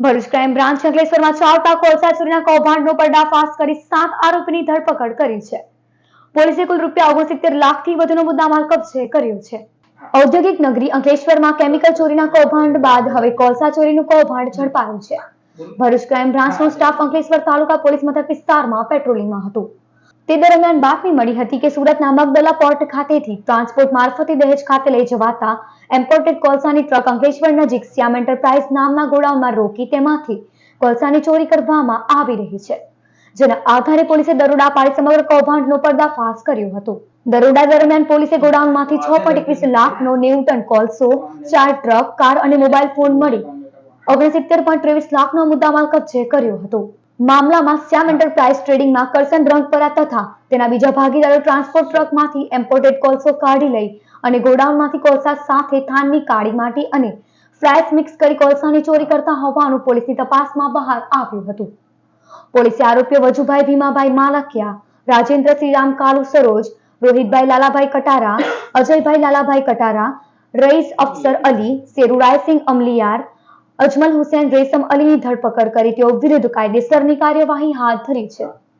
Bharuch crime branch અંકલેશ્વરમાં ચાલતા કોલસા ચોરીના કૌભાંડનો પર્દાફાશ કરી સાત આરોપીની ધરપકડ કરી છે. પોલીસે કુલ રૂપિયા ઓગણસિત્તેર લાખથી વધુનો મુદ્દામાલ કબજે કર્યો છે. ઔદ્યોગિક નગરી અંકલેશ્વરમાં કેમિકલ ચોરીના કૌભાંડ બાદ હવે કોલસા ચોરીનું કૌભાંડ ઝડપાયું છે. ભરૂચ ક્રાઇમ બ્રાન્ચનો સ્ટાફ અંકલેશ્વર તાલુકા પોલીસ મથક વિસ્તારમાં પેટ્રોલિંગમાં હતું. તે દરમિયાન બાતમી મળી હતી કે સુરતના મગદલા પોર્ટ ખાતેથી ટ્રાન્સપોર્ટ મારફતે દહેજ ખાતે લઈ જવાતા એમ્પોર્ટેડ કોલસાની ટ્રક અંકલેશ્વર નજીક શ્યામ એન્ટરપ્રાઇઝ નામના ગોડાઉનમાં રોકી તેમાંથી કોલસાની ચોરી કરવામાં આવી રહી છે, જેના આધારે પોલીસે દરોડા પાડી સમગ્ર કૌભાંડનો પર્દાફાશ કર્યો હતો. દરોડા દરમિયાન પોલીસે ગોડાઉનમાંથી છ પોઈન્ટ એકવીસ લાખનો નેવું ટન કોલસો, ચાર ટ્રક, કાર અને મોબાઈલ ફોન મળી ઓગણસિત્તેર પોઈન્ટ ત્રેવીસ લાખનો મુદ્દામાલ કબજે કર્યો હતો. મામલામાં શ્યામ એન્ટરપ્રાઇઝ ટ્રેડિંગમાં કરસન રંગપરા તથા તેના બીજા ભાગીદારો ટ્રાન્સપોર્ટ ટ્રકમાંથી એમ્પોર્ટેડ કોલસો કાઢી લઈ અને ગોડાઉનમાંથી કોલસા સાથે થાનની કાળી માટી અને ફ્લાયસ મિક્સ કરી કોલસાની ચોરી કરતા હોવાનું પોલીસની તપાસમાં બહાર આવ્યું હતું. પોલીસે આરોપીઓ વજુભાઈ ભીમાભાઈ માલકિયા, રાજેન્દ્ર શ્રીરામ કાલુ સરોજ, રોહિતભાઈ લાલાભાઈ કટારા, અજયભાઈ લાલાભાઈ કટારા, રઈસ અફસર અલી સેરુરાયસિંહ અમલિયાર અજમલ હુસેન રેશમ અલીની ધરપકડ કરી તેઓ વિરુદ્ધ કાયદેસરની કાર્યવાહી હાથ ધરી છે.